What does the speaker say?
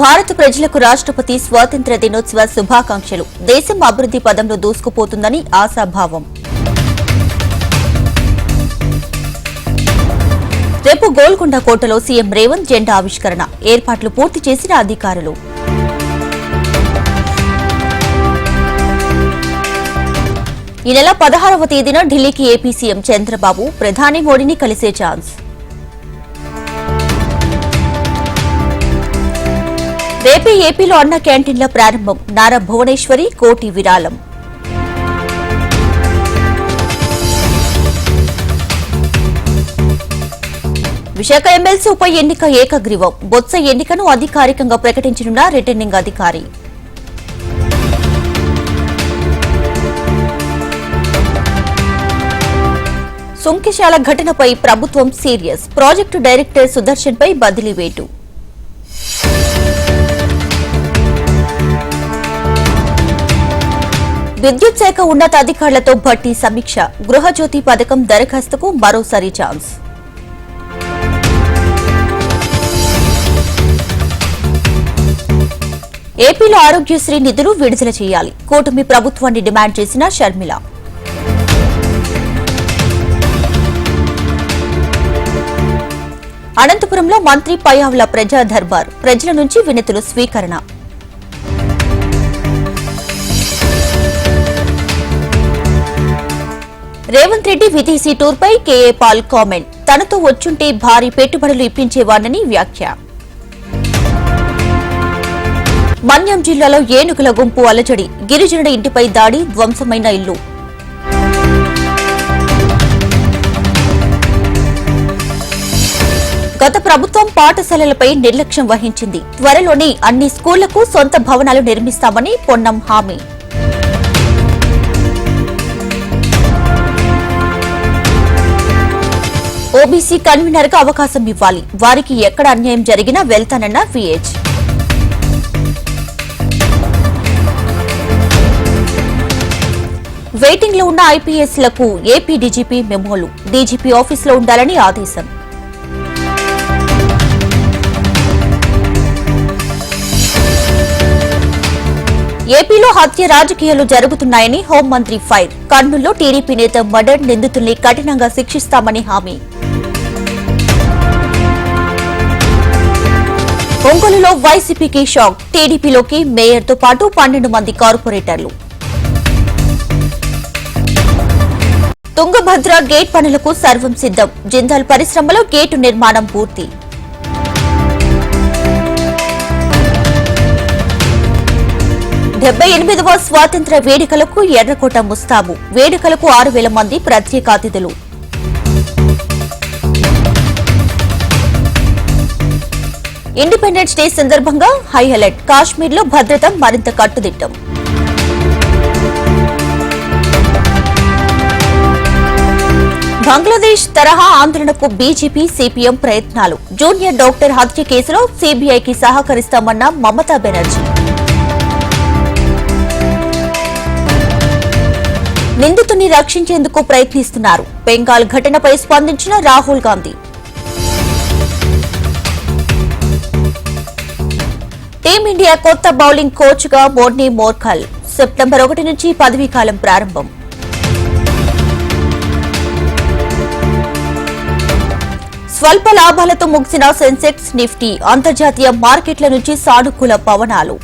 భారత ప్రజలకు రాష్ట్రపతి స్వాతంత్ర దినోత్సవ శుభాకాంక్షలు. దేశం అభివృద్ధి పదంలో దూసుకుపోతుందని ఆశాభావం. రేపు గోల్కొండ కోటలో సీఎం రేవంత్ జెండా ఆవిష్కరణ. ఏర్పాట్లు పూర్తి చేసిన అధికారులు. ఈ నెల పదహారవ తేదీన ఢిల్లీకి ఏపీ సీఎం చంద్రబాబు ప్రధాని మోడీని కలిసే ఛాన్స్. రేపే ఏపీలో అన్న క్యాంటీన్ల ప్రారంభం. నారా భువనేశ్వరి కోటి విరాళం. విశాఖ ఎమ్మెల్సీ ఉప ఎన్నిక ఏకగ్రీవం. బొత్స ఎన్నికను అధికారికంగా ప్రకటించనున్న రిటర్నింగ్ అధికారి. సుంకిశాల ఘటనపై ప్రభుత్వం సీరియస్. ప్రాజెక్టు డైరెక్టర్ సుదర్శన్పై బదిలీ వేటు. విద్యుత్ శాఖ ఉన్నతాధికారులతో భట్టి సమీక్ష. గృహజ్యోతి పథకం దరఖాస్తుకు మరోసారి ఛాన్స్. ఏపీలో ఆరోగ్యశ్రీ నిధులు విడుదల చేయాలి. కూటమి ప్రభుత్వాన్ని డిమాండ్ చేసిన షర్మిల. అనంతపురంలో మంత్రి పయావుల ప్రజా దర్బార్ ప్రజల నుంచి వినతులు స్వీకరణ. రేవంత్ రెడ్డి విదేశీ టూర్పై కేఏ పాల్ కామెంట్. తనతో వచ్చుంటే భారీ పెట్టుబడులు ఇప్పించేవాడని వ్యాఖ్య. మన్యం జిల్లాలో ఏనుగుల గుంపు అలజడి. గిరిజనుడి ఇంటిపై దాడి ధ్వంసమైన ఇల్లు. గత ప్రభుత్వం పాఠశాలలపై నిర్లక్ష్యం వహించింది. త్వరలోనే అన్ని స్కూళ్ళకు సొంత భవనాలు నిర్మిస్తామని పొన్నం హామీ. ఓబీసీ కన్వీనర్గా అవకాశం ఇవ్వాలి. వారికి ఎక్కడ అన్యాయం జరిగినా వెళ్తానన్న విహెచ్ వెయిటింగ్లో ఉన్న ఐపీఎస్లకు ఏపీ డీజీపీ మెమోలు. డీజీపీ ఆఫీసులో ఉండాలని ఆదేశం. ఏపీలో హత్య రాజకీయాలు జరుగుతున్నాయని హోంమంత్రి ఫైర్. కర్నూల్లో టీడీపీ నేత మర్డర్ నిందితుల్ని కఠినంగా శిక్షిస్తామని హామీ. ఒంగోలులో వైసీపీకి షాక్. టీడీపీలోకి మేయర్తో పాటు పన్నెండు మంది కార్పొరేటర్లు. తుంగభద్ర గేట్ పనులకు సర్వం సిద్ధం. జిందాల్ పరిశ్రమలో గేటు నిర్మాణం పూర్తి. డెబ్బై ఎనిమిదవ స్వాతంత్ర వేడుకలకు ఎర్రకోట ముస్తాబు. వేడుకలకు ఆరు వేల మంది ప్రత్యేక అతిథులు. ఇండిపెండెన్స్ డే సందర్భంగా హై అలర్ట్. కాశ్మీర్లో భద్రత మరింత కట్టుదిట్టం. బంగ్లాదేశ్ తరహా ఆందోళనకు బీజేపీ సిపిఎం ప్రయత్నాలు. జూనియర్ డాక్టర్ హత్య కేసులో సీబీఐకి సహకరిస్తామన్న మమతా బెనర్జీ. నిందితుని రక్షించేందుకు ప్రయత్నిస్తున్నారు. బెంగాల్ ఘటనపై స్పందించిన రాహుల్ గాంధీ. టీమిండియా కొత్త బౌలింగ్ కోచ్గా మోర్నీ మోర్కల్. సెప్టెంబర్ ఒకటి నుంచి పదవీ కాలం ప్రారంభం. స్వల్ప లాభాలతో ముగిసిన సెన్సెక్స్ నిఫ్టీ అంతర్జాతీయ మార్కెట్ల నుంచి సానుకూల పవనాలు.